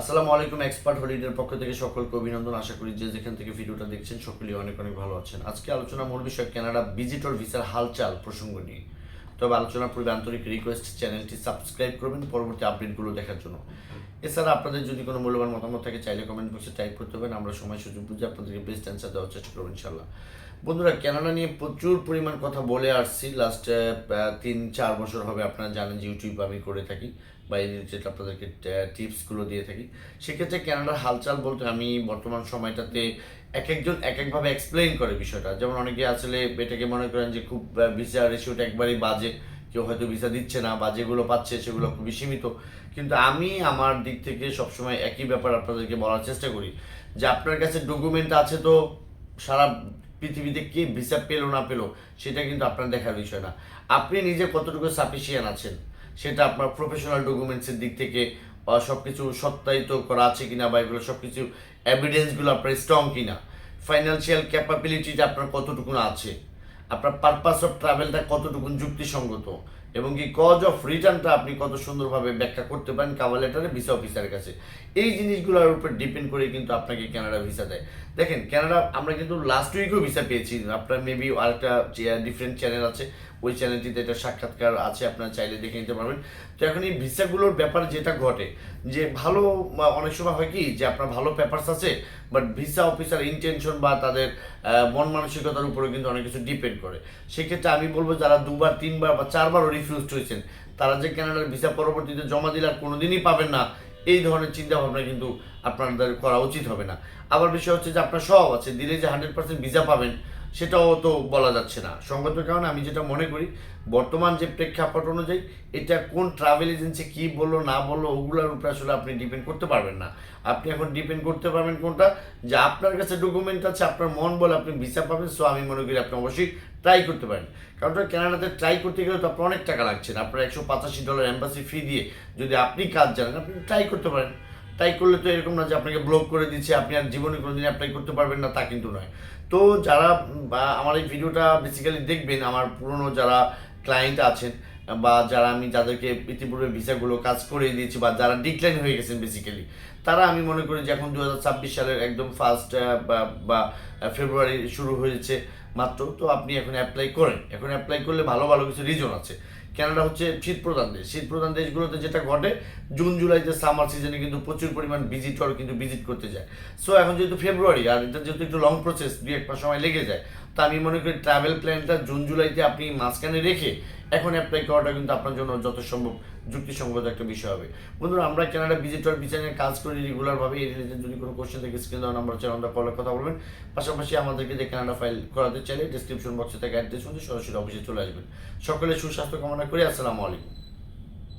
আসসালামু আলাইকুম এক্সপার্ট হলিডের পক্ষ থেকে সকলকে অভিনন্দন। আশা করি যে যেখান থেকে ভিডিওটা দেখছেন, সকলেই অনেক অনেক ভালো আছেন। আজকে আলোচনা মূল বিষয় কানাডা ভিজিটর ভিসার হালচাল প্রসঙ্গ নিয়ে। তবে আলোচনার পূর্বে আন্তরিক রিকোয়েস্ট চ্যানেলটি সাবস্ক্রাইব করবেন, পরবর্তী আপডেটগুলো দেখার জন্য। এছাড়া আপনাদের যদি কোনো মূল্যবান মতামত থাকে, চাইলে কমেন্ট বক্সে টাইপ করতে পারেন। আমরা সময় সুযোগ বুঝে আপনাদেরকে বেস্ট অ্যান্সার দেওয়ার চেষ্টা করব ইনশাল্লাহ বন্ধুরা কানাডা নিয়ে প্রচুর পরিমাণ কথা বলে আসছি। লাস্ট তিন, চার বছর হবে আপনারা জানেন যে ইউটিউব আমি করে থাকি বা এই রিলেটেড আপনাদেরকে টিপসগুলো দিয়ে থাকি। সেক্ষেত্রে কানাডার হালচাল বলতে আমি বর্তমান সময়টাতে এক একজন এক একভাবে এক্সপ্লেইন করে বিষয়টা। যেমন অনেকে আসলে এটাকে মনে করেন যে খুব ভিসা রেশিওটা একবারই বাজে। কেউ হয়তো ভিসা দিচ্ছে না বা যেগুলো পাচ্ছে সেগুলো খুবই সীমিত। কিন্তু আমি আমার দিক থেকে সবসময় একই ব্যাপার আপনাদেরকে বলার চেষ্টা করি যে আপনার কাছে ডকুমেন্ট আছে তো সারা পৃথিবীতে কে ভিসা পেল না পেল সেটা কিন্তু আপনার দেখার বিষয় না। আপনি নিজে কতটুকু সাফিসিয়ান আছেন সেটা আপনার প্রফেশনাল ডকুমেন্টসের দিক থেকে সব কিছু সত্যায়িত করা আছে কিনা বা এগুলো সব কিছু এভিডেন্সগুলো আপনার স্ট্রং কিনা। ফাইন্যান্সিয়াল ক্যাপাবিলিটিটা আপনার কতটুকু আছে? আপনার পারপাস অফ ট্রাভেলটা কতটুকু যুক্তিসঙ্গত? এবং কি কজ অফ রিটার্নটা আপনি কত সুন্দরভাবে ব্যাখ্যা করতে পারেন কাভার লেটারে ভিসা অফিসারের কাছে। এই জিনিসগুলোর উপর ডিপেন্ড করে কিন্তু আপনাকে কানাডা ভিসা দেয়। দেখেন কানাডা আমরা কিন্তু লাস্ট উইকেও ভিসা পেয়েছি। আপনার মেবি আরেকটা ডিফারেন্ট চ্যানেল আছে। ওই চ্যানেলটিতে এটা সাক্ষাৎকার আছে, আপনারা চাইলে দেখে নিতে পারবেন। তো এখন এই ভিসাগুলোর ব্যাপার যেটা ঘটে, যে ভালো অনেক সময় হয় কি, যে আপনার ভালো পেপার্স আছে বাট ভিসা অফিসার ইন্টেনশন বা তাদের মন মানসিকতার উপরে কিন্তু অনেক কিছু ডিপেন্ড করে। সেক্ষেত্রে আমি বলব যারা দুবার, তিনবার বা চারবারও রিফিউজড হয়েছেন তারা যে কানাডার ভিসা পরবর্তীতে জমা দিলে আর কোনোদিনই পাবেন না। এই ধরনের চিন্তাভাবনা কিন্তু আপনাদের করা উচিত হবে না। আবার বিষয় হচ্ছে যে আপনার সব আছে, দিলে যে হান্ড্রেড পার্সেন্ট ভিসা পাবেন, সেটাও তো বলা যাচ্ছে না। সঙ্গত কারণে আমি যেটা মনে করি, বর্তমান যে প্রেক্ষাপট অনুযায়ী এটা কোন ট্রাভেল এজেন্সি কি বলল, না বলল, ওগুলোর উপরে আসলে আপনি ডিপেন্ড করতে পারবেন না। আপনি এখন ডিপেন্ড করতে পারবেন কোনটা? যে আপনার কাছে ডকুমেন্ট আছে, আপনার মন বলে আপনি ভিসা পাবেন সো আমি মনে করি আপনি অবশ্যই ট্রাই করতে পারেন। কারণ কানাডাতে ট্রাই করতে গেলে তো আপনার অনেক টাকা লাগছে না। আপনার একশো পঁচাশি ডলার এম্বাসি ফি দিয়ে যদি আপনি কাজ জানেন, আপনি ট্রাই করতে পারেন। ট্রাই করলে তো এরকম না যে আপনাকে ব্লক করে দিচ্ছে, আপনি আর জীবনে কোনোদিন অ্যাপ্লাই করতে পারবেন না, তা কিন্তু নয়। তো যারা, বা আমার এই ভিডিওটা বেসিক্যালি দেখবেন, আমার পুরনো যারা ক্লায়েন্ট আছেন, বা যারা আমি যাদেরকে ইতিপূর্বে ভিসাগুলো কাজ করে দিয়েছি, বা যারা ডিক্লাইন হয়ে গেছেন বেসিক্যালি তারা আমি মনে করি যে এখন দু হাজার ছাব্বিশ সালের একদম ফার্স্ট বা ফেব্রুয়ারি শুরু হয়েছে মাত্র। তো আপনি এখন অ্যাপ্লাই করেন। এখন অ্যাপ্লাই করলে ভালো ভালো কিছু রিজন আছে। কানাডা হচ্ছে শীত প্রধান দেশ। শীত প্রধান দেশগুলোতে যেটা ঘটে, জুন, জুলাইতে সামার সিজনে কিন্তু প্রচুর পরিমাণ ভিজিটর কিন্তু ভিজিট করতে যায়। সো এখন যেহেতু ফেব্রুয়ারি আর এটা যেহেতু একটু লং প্রসেস দুই এক মাস সময় লেগে যায়, তা আমি মনে করি ট্রাভেল প্ল্যানটা জুন, জুলাইতে আপনি মাঝখানে রেখে এখন অ্যাপ্লাই করাটা কিন্তু আপনার জন্য যত সম্ভব। যুক্তিসঙ্গত একটা বিষয় হবে। বন্ধুরা, আমরা কেনাডা ভিজিটর বিচারে কাজ করি রেগুলারভাবে এই রিলেটেড যদি কোনো কোশ্চেন থেকে স্ক্রিন দেওয়া নাম্বার চাই আমরা কলের কথা বলবেন। পাশাপাশি আমাদেরকে যে কানাডা ফাইল করাতে চাইলে ডিসক্রিপশন বক্সে থেকে অ্যাড্রেস মধ্যে সরাসরি অফিসে চলে আসবেন। সকলে সুস্বাস্থ্য কামনা করি, আসসালামু আলাইকুম।